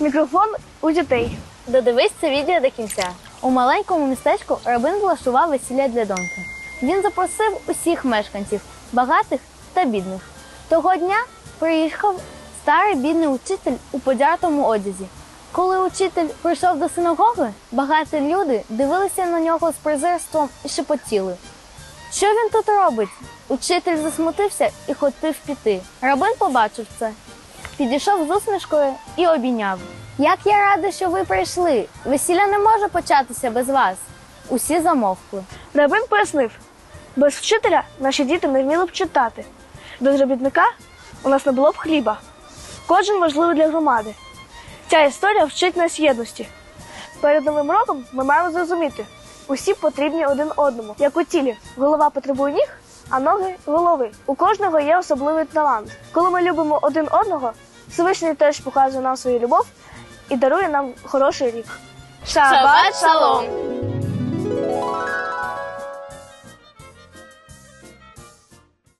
Мікрофон у дітей. Додивись це відео до кінця. У маленькому містечку Рабин влаштував весілля для доньки. Він запросив усіх мешканців, багатих та бідних. Того дня приїхав старий бідний учитель у подятому одязі. Коли учитель прийшов до синагоги, багаті люди дивилися на нього з презирством і шепотіли. Що він тут робить? Учитель засмутився і хотів піти. Рабин побачив це, підійшов з усмішкою і обійняв. Як я рада, що ви прийшли. Весілля не може початися без вас. Усі замовкли. Рабин пояснив, без вчителя наші діти не вміли б читати. Без робітника у нас не було б хліба. Кожен важливий для громади. Ця історія вчить нас єдності. Перед новим роком ми маємо зрозуміти, усі потрібні один одному. Як у тілі, голова потребує ніг, а ноги голови. У кожного є особливий талант. Коли ми любимо один одного, Всевишній теж показує нам свою любов і дарує нам хороший рік. Шабат шалом!